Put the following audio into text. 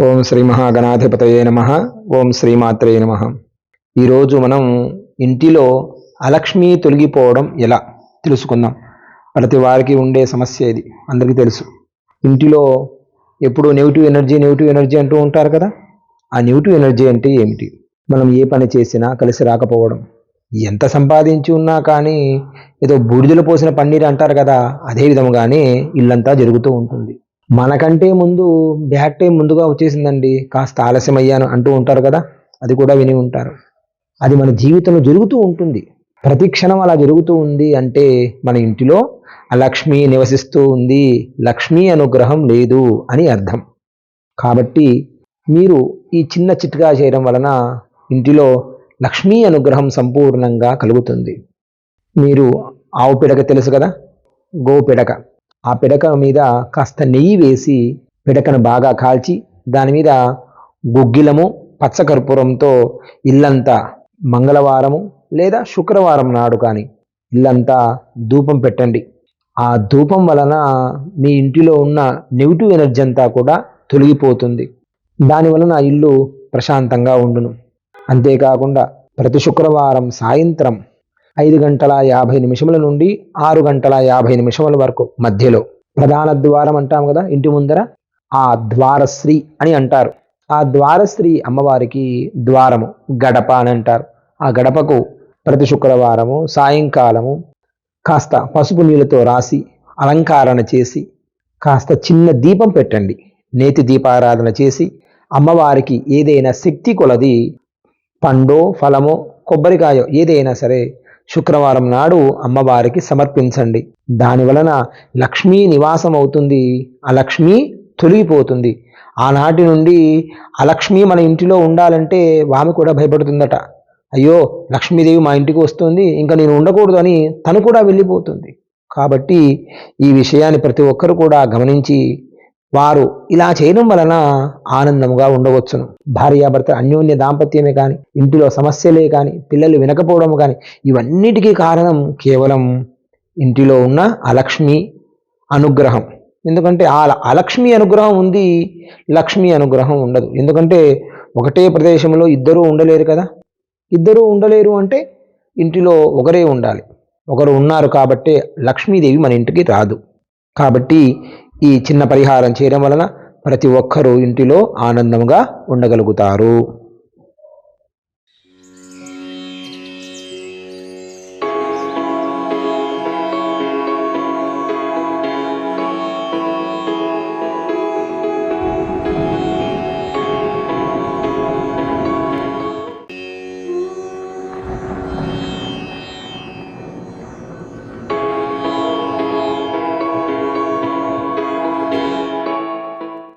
ఓం శ్రీ మహాగణాధిపతయే నమ. ఓం శ్రీమాత్రే నమ. ఈరోజు మనం ఇంటిలో అలక్ష్మి తొలగిపోవడం ఎలా తెలుసుకుందాం. ప్రతి వారికి ఉండే సమస్య ఇది అందరికీ తెలుసు. ఇంటిలో ఎప్పుడు నెగిటివ్ ఎనర్జీ నెగిటివ్ ఎనర్జీ అంటూ ఉంటారు కదా? ఆ నెగిటివ్ ఎనర్జీ అంటే ఏమిటి? మనం ఏ పని చేసినా కలిసి రాకపోవడం. ఎంత సంపాదించి ఉన్నా కానీ ఏదో బూడిదలు పోసిన పన్నీరు అంటారు కదా అదే విధముగానే ఇల్లంతా జరుగుతూ ఉంటుంది. మనకంటే ముందు బ్యాడ్ టైం ముందుగా వచ్చేసిందండి. కాస్త ఆలస్యం అయ్యాను అంటూ ఉంటారు కదా అది కూడా విని ఉంటారు. అది మన జీవితంలో జరుగుతూ ఉంటుంది. ప్రతి క్షణం అలా జరుగుతూ ఉంది అంటే మన ఇంటిలో ఆ లక్ష్మి నివసిస్తూ ఉంది. లక్ష్మీ అనుగ్రహం లేదు అని అర్థం. కాబట్టి మీరు ఈ చిన్న చిట్కా చేయడం వలన ఇంటిలో లక్ష్మీ అనుగ్రహం సంపూర్ణంగా కలుగుతుంది. మీరు ఆవు పిడక తెలుసు కదా? గోవు పిడక. ఆ పిడక మీద కాస్త నెయ్యి వేసి పిడకను బాగా కాల్చి దాని మీద గుగ్గిలము పచ్చకర్పూరంతో ఇల్లంతా మంగళవారము లేదా శుక్రవారం నాడు కానీ ఇల్లంతా ధూపం పెట్టండి. ఆ ధూపం వలన మీ ఇంటిలో ఉన్న నెగిటివ్ ఎనర్జీ అంతా కూడా తొలగిపోతుంది. దాని వలన ఇల్లు ప్రశాంతంగా ఉండును. అంతేకాకుండా ప్రతి శుక్రవారం సాయంత్రం ఐదు గంటల యాభై నిమిషముల నుండి ఆరు గంటల యాభై నిమిషముల వరకు మధ్యలో. ప్రధాన ద్వారం అంటాం కదా ఇంటి ముందర? ఆ ద్వారశ్రీ అని అంటారు. ఆ ద్వారశ్రీ అమ్మవారికి ద్వారము గడప అని అంటారు. ఆ గడపకు ప్రతి శుక్రవారము సాయంకాలము కాస్త పసుపు నీళ్ళతో రాసి అలంకారణ చేసి కాస్త చిన్న దీపం పెట్టండి. నేతి దీపారాధన చేసి అమ్మవారికి ఏదైనా శక్తి కొలది పండో ఫలమో కొబ్బరికాయో ఏదైనా సరే శుక్రవారం నాడు అమ్మవారికి సమర్పించండి. దాని వలన లక్ష్మీ నివాసం అవుతుంది ఆ లక్ష్మి తొలగిపోతుంది. ఆనాటి నుండి ఆ లక్ష్మి మన ఇంటిలో ఉండాలంటే వామి కూడా భయపడుతుందట. అయ్యో లక్ష్మీదేవి మా ఇంటికి వస్తుంది. ఇంకా నేను ఉండకూడదు అని తను కూడా వెళ్ళిపోతుంది. కాబట్టి ఈ విషయాన్ని ప్రతి ఒక్కరు కూడా గమనించి వారు ఇలా చేయడం వలన ఆనందంగా ఉండవచ్చును. భార్యాభర్త అన్యోన్య దాంపత్యమే కానీ ఇంటిలో సమస్యలే కానీ పిల్లలు వినకపోవడం కానీ ఇవన్నిటికీ కారణం కేవలం ఇంటిలో ఉన్న అలక్ష్మి అనుగ్రహం. ఎందుకంటే ఆ అలక్ష్మి అనుగ్రహం ఉంది లక్ష్మి అనుగ్రహం ఉండదు. ఎందుకంటే ఒకటే ప్రదేశంలో ఇద్దరూ ఉండలేరు కదా. ఇద్దరూ ఉండలేరు అంటే ఇంటిలో ఒకరే ఉండాలి. ఒకరు ఉన్నారు కాబట్టే లక్ష్మీదేవి మన ఇంటికి రాదు. కాబట్టి ఈ చిన్న పరిహారం చేయడం వలన ప్రతి ఒక్కరూ ఇంటిలో ఆనందంగా ఉండగలుగుతారు.